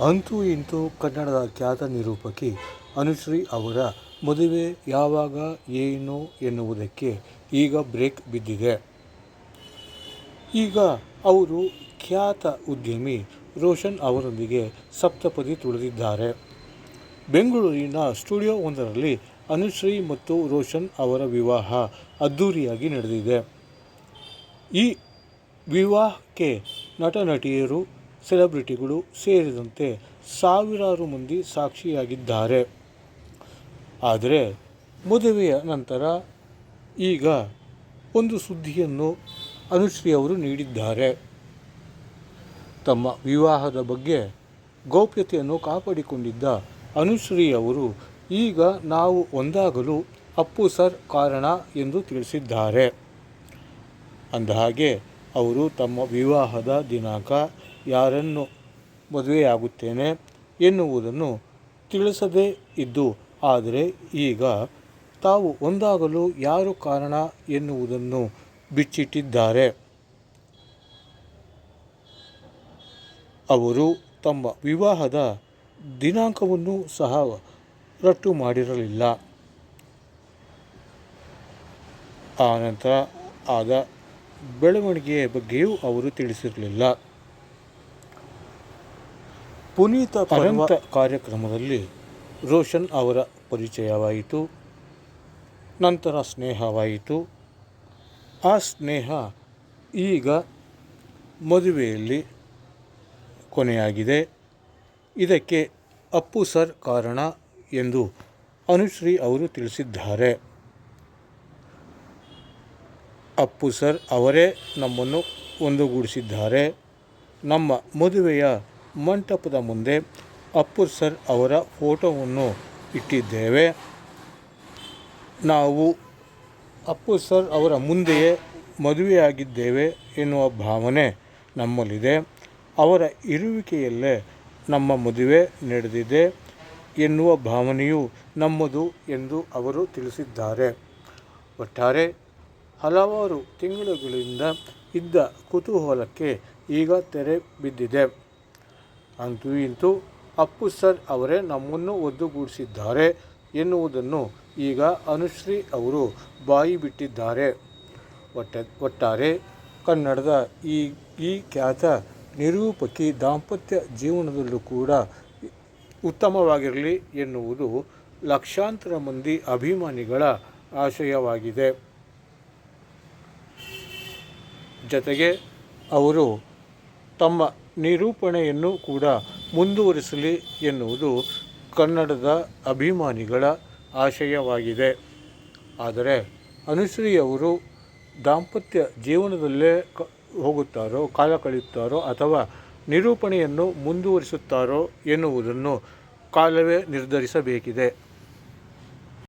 ಅಂತೂ ಇಂತೂ ಕನ್ನಡದ ಖ್ಯಾತ ನಿರೂಪಕಿ ಅನುಶ್ರೀ ಅವರ ಮದುವೆ ಯಾವಾಗ, ಏನು ಎನ್ನುವುದಕ್ಕೆ ಈಗ ಬ್ರೇಕ್ ಬಿದ್ದಿದೆ. ಈಗ ಅವರು ಖ್ಯಾತ ಉದ್ಯಮಿ ರೋಷನ್ ಅವರೊಂದಿಗೆ ಸಪ್ತಪದಿ ತುಳಿದಿದ್ದಾರೆ. ಬೆಂಗಳೂರಿನ ಸ್ಟುಡಿಯೋ ಒಂದರಲ್ಲಿ ಅನುಶ್ರೀ ಮತ್ತು ರೋಷನ್ ಅವರ ವಿವಾಹ ಅದ್ಧೂರಿಯಾಗಿ ನಡೆದಿದೆ. ಈ ವಿವಾಹಕ್ಕೆ ನಟ, ನಟಿಯರು ಸೆಲೆಬ್ರಿಟಿಗಳು ಸೇರಿದಂತೆ ಸಾವಿರಾರು ಮಂದಿ ಸಾಕ್ಷಿಯಾಗಿದ್ದಾರೆ. ಆದರೆ ಮದುವೆಯ ನಂತರ ಈಗ ಒಂದು ಸುದ್ದಿಯನ್ನು ಅನುಶ್ರೀ ಅವರು ನೀಡಿದ್ದಾರೆ. ತಮ್ಮ ವಿವಾಹದ ಬಗ್ಗೆ ಗೌಪ್ಯತೆಯನ್ನು ಕಾಪಾಡಿಕೊಂಡಿದ್ದ ಅನುಶ್ರೀ ಅವರು, ಈಗ ನಾವು ಒಂದಾಗಲು ಅಪ್ಪು ಸರ್ ಕಾರಣ ಎಂದು ತಿಳಿಸಿದ್ದಾರೆ. ಅಂದಹಾಗೆ ಅವರು ತಮ್ಮ ವಿವಾಹದ ದಿನಾಂಕ ಯಾರನ್ನು ಮದುವೆಯಾಗುತ್ತೇನೆ ಎನ್ನುವುದನ್ನು ತಿಳಿಸದೇ ಇದ್ದು, ಆದರೆ ಈಗ ತಾವು ಒಂದಾಗಲು ಯಾರು ಕಾರಣ ಎನ್ನುವುದನ್ನು ಬಿಚ್ಚಿಟ್ಟಿದ್ದಾರೆ. ಅವರು ತಮ್ಮ ವಿವಾಹದ ದಿನಾಂಕವನ್ನು ಸಹ ರಟ್ಟು ಮಾಡಿರಲಿಲ್ಲ. ಆನಂತರ ನಂತರ ಆದ ಬೆಳವಣಿಗೆಯ ಬಗ್ಗೆಯೂ ಅವರು ತಿಳಿಸಿರಲಿಲ್ಲ. ಪುನೀತ ಪರಂತ ಕಾರ್ಯಕ್ರಮದಲ್ಲಿ ರೋಷನ್ ಅವರ ಪರಿಚಯವಾಯಿತು. ನಂತರ ಸ್ನೇಹವಾಯಿತು. ಆ ಸ್ನೇಹ ಈಗ ಮದುವೆಯಲ್ಲಿ ಕೊನೆಯಾಗಿದೆ. ಇದಕ್ಕೆ ಅಪ್ಪು ಸರ್ ಕಾರಣ ಎಂದು ಅನುಶ್ರೀ ಅವರು ತಿಳಿಸಿದ್ದಾರೆ. ಅಪ್ಪು ಸರ್ ಅವರೇ ನಮ್ಮನ್ನು ಒಂದುಗೂಡಿಸಿದ್ದಾರೆ. ನಮ್ಮ ಮದುವೆಯ ಮಂಟಪದ ಮುಂದೆ ಅಪ್ಪು ಸರ್ ಅವರ ಫೋಟೋವನ್ನು ಇಟ್ಟಿದ್ದೇವೆ. ನಾವು ಅಪ್ಪು ಸರ್ ಅವರ ಮುಂದೆಯೇ ಮದುವೆಯಾಗಿದ್ದೇವೆ ಎನ್ನುವ ಭಾವನೆ ನಮ್ಮಲ್ಲಿದೆ. ಅವರ ಇರುವಿಕೆಯಲ್ಲೇ ನಮ್ಮ ಮದುವೆ ನಡೆದಿದೆ ಎನ್ನುವ ಭಾವನೆಯು ನಮ್ಮದು ಎಂದು ಅವರು ತಿಳಿಸಿದ್ದಾರೆ. ಒಟ್ಟಾರೆ ಹಲವಾರು ತಿಂಗಳುಗಳಿಂದ ಇದ್ದ ಕುತೂಹಲಕ್ಕೆ ಈಗ ತೆರೆ ಬಿದ್ದಿದೆ. ಅಂತೂ ಇಂತೂ ಅಪ್ಪು ಸರ್ ಅವರೇ ನಮ್ಮನ್ನು ಒದ್ದುಗೂಡಿಸಿದ್ದಾರೆ ಎನ್ನುವುದನ್ನು ಈಗ ಅನುಶ್ರೀ ಅವರು ಬಾಯಿ ಬಿಟ್ಟಿದ್ದಾರೆ. ಒಟ್ಟ, ಒಟ್ಟಾರೆ ಕನ್ನಡದ ಈ ಈ ಖ್ಯಾತ ನಿರೂಪಕಿ ದಾಂಪತ್ಯ ಜೀವನದಲ್ಲೂ ಕೂಡ ಉತ್ತಮವಾಗಿರಲಿ ಎನ್ನುವುದು ಲಕ್ಷಾಂತರ ಮಂದಿ ಅಭಿಮಾನಿಗಳ ಆಶಯವಾಗಿದೆ. ಜೊತೆಗೆ ಅವರು ತಮ್ಮ ನಿರೂಪಣೆಯನ್ನು ಕೂಡ ಮುಂದುವರಿಸಲಿ ಎನ್ನುವುದು ಕನ್ನಡದ ಅಭಿಮಾನಿಗಳ ಆಶಯವಾಗಿದೆ. ಆದರೆ ಅನುಶ್ರೀ ಅವರು ದಾಂಪತ್ಯ ಜೀವನದಲ್ಲೇ ಕ, ಹೋಗುತ್ತಾರೋ, ಕಾಲ ಕಳೆಯುತ್ತಾರೋ ಅಥವಾ ನಿರೂಪಣೆಯನ್ನು ಮುಂದುವರಿಸುತ್ತಾರೋ ಎನ್ನುವುದನ್ನು ಕಾಲವೇ ನಿರ್ಧರಿಸಬೇಕಿದೆ.